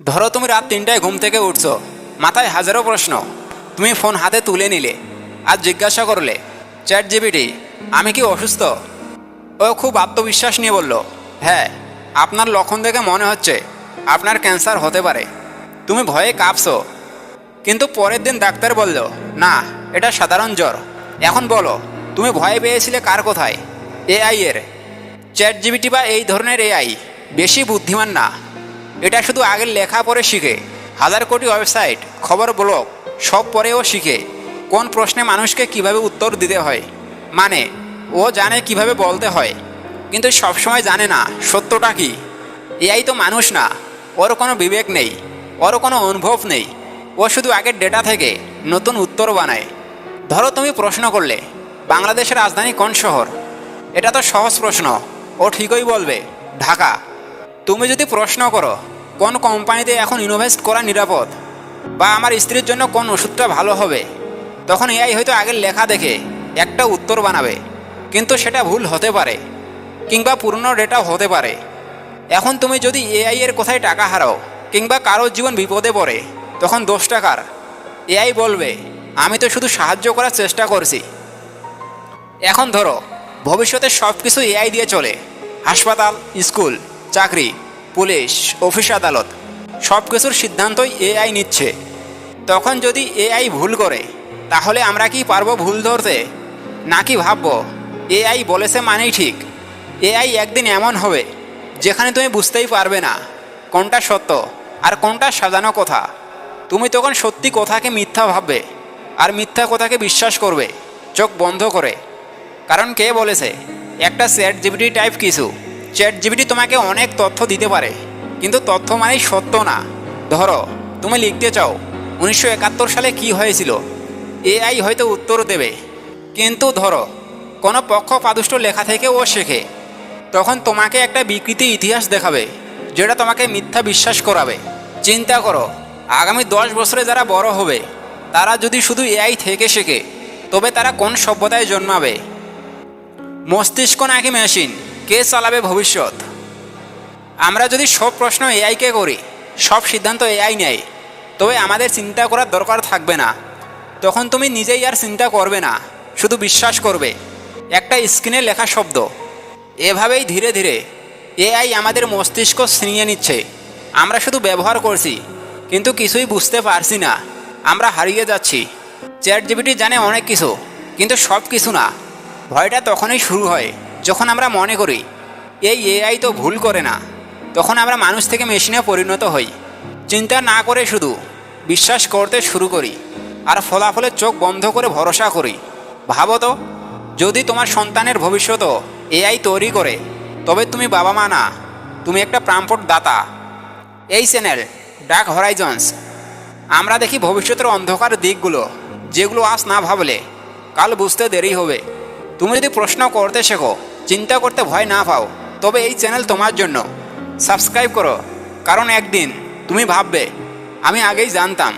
ধরো তুমি রাত তিনটায় ঘুম থেকে উঠছো। মাথায় হাজারো প্রশ্ন। তুমি ফোন হাতে তুলে নিলে আর জিজ্ঞাসা করলে, চ্যাট জিবিটি আমি কি অসুস্থ? ও খুব আত্মবিশ্বাস নিয়ে বলল হ্যাঁ আপনার লক্ষণ দেখে মনে হচ্ছে আপনার ক্যান্সার হতে পারে। তুমি ভয়ে কাঁপছো। কিন্তু পরের দিন ডাক্তার বলল, না, এটা সাধারণ জ্বর। এখন বলো, তুমি ভয় পেয়েছিলে কার কোথায়? এআই এর। চ্যাট জিবিটি বা এই ধরনের এআই বেশি বুদ্ধিমান না। এটা শুধু আগের লেখা পড়ে শিখে। হাজার কোটি ওয়েবসাইট, খবর ব্লগ, সব পরেও শিখে। কোন প্রশ্নে মানুষকে কীভাবে উত্তর দিতে হয়? মানে ও জানে কীভাবে বলতে হয়। কিন্তু সবসময় জানে না, সত্যটা কি? এআই তো মানুষ না, ওর কোনো বিবেক নেই, ওর কোনো অনুভব নেই। ও শুধু আগের ডেটা থেকে নতুন উত্তর বানায়। ধরো তুমি প্রশ্ন করলে, বাংলাদেশের রাজধানী কোন শহর? এটা তো সহজ প্রশ্ন, ও ঠিকই বলবে, ঢাকা। তুমি যদি প্রশ্ন করো, কোন কোম্পানিতে এখন ইনভেস্ট করা নিরাপদ বা আমার স্ত্রীর জন্য কোন ওষুধটা ভালো হবে, তখন এআই হয়তো আগের লেখা দেখে একটা উত্তর বানাবে। কিন্তু সেটা ভুল হতে পারে কিংবা পুরনো ডেটাও হতে পারে। এখন তুমি যদি এআই এর কোথায় টাকা হারাও কিংবা কারোর জীবন বিপদে পড়ে, তখন দোষ টাকার এআই বলবে, আমি তো শুধু সাহায্য করার চেষ্টা করছি। এখন ধরো, ভবিষ্যতে সব কিছু এআই দিয়ে চলে। হাসপাতাল, স্কুল চাকরি, পুলিশ, অফিস আদালত সব কিছুর সিদ্ধান্তই এআই নিচ্ছে। তখন যদি এআই ভুল করে, তাহলে আমরা কি পারব ভুল ধরতে? নাকি ভাববো, এআই বলেছে মানেই ঠিক। এআই একদিন এমন হবে, যেখানে তুমি বুঝতেই পারবে না, কোনটা সত্য আর কোনটা সাজানো কথা। তুমি তখন সত্যি কথাকে মিথ্যা ভাববে আর মিথ্যা কথাকে বিশ্বাস করবে, চোখ বন্ধ করে। কারণ কে বলেছে, একটা চ্যাট জিবিটি টাইপ কিছু। চ্যাট জিবিটি তোমাকে অনেক তথ্য দিতে পারে, কিন্তু তথ্য মানেই সত্য না। ধরো, তুমি লিখতে চাও, উনিশশো একাত্তর সালে কি হয়েছিল? এআই হয়তো উত্তর দেবে। কিন্তু ধরো, কোনো পক্ষপাদুষ্ট লেখা থেকে ও শেখে। তখন তোমাকে একটা বিকৃতি ইতিহাস দেখাবে, যেটা তোমাকে মিথ্যা বিশ্বাস করাবে। চিন্তা করো, আগামী দশ বছরে যারা বড় হবে, তারা যদি শুধু এআই থেকে শেখে, তবে তারা কোন সভ্যতায় জন্মাবে? মস্তিষ্ক নাকি মেশিন? কে চালাবে ভবিষ্যৎ? আমরা যদি সব প্রশ্ন এআইকে করি, সব সিদ্ধান্ত এআই নেয়, তবে আমাদের চিন্তা করার দরকার থাকবে না। তখন তুমি নিজেই আর চিন্তা করবে না, শুধু বিশ্বাস করবে। একটা স্ক্রিনে লেখা শব্দ। এভাবেই ধীরে ধীরে এআই আমাদের মস্তিষ্ক ছিনিয়ে নিচ্ছে। আমরা শুধু ব্যবহার করছি, কিন্তু কিছুই বুঝতে পারছি না। আমরা হারিয়ে যাচ্ছি। চ্যাট জিবিটি জানে অনেক কিছু, কিন্তু সব কিছু না। ভয়টা তখনই শুরু হয়। যখন আমরা মনে করি, এই এআই তো ভুল করে না, তখন আমরা মানুষ থেকে মেশিনে পরিণত হই। চিন্তা না করে শুধু বিশ্বাস করতে শুরু করি আর ফলাফলের চোখ বন্ধ করে ভরসা করি। ভাবো তো, যদি তোমার সন্তানের ভবিষ্যতও এআই তৈরি করে, তবে তুমি বাবা মা না, তুমি একটা প্রাণপট দাতা। এই চ্যানেল, ডাক হরাইজন্স। আমরা দেখি ভবিষ্যতের অন্ধকার দিকগুলো, যেগুলো আজ না ভাবলে কাল বুঝতে দেরি হবে। তুমি যদি প্রশ্ন করতে শেখো চিন্তা করতে ভয় না পাও, তবে এই চ্যানেল তোমার জন্য। সাবস্ক্রাইব করো, কারণ একদিন তুমি ভাববে, আমি আগেই জানতাম।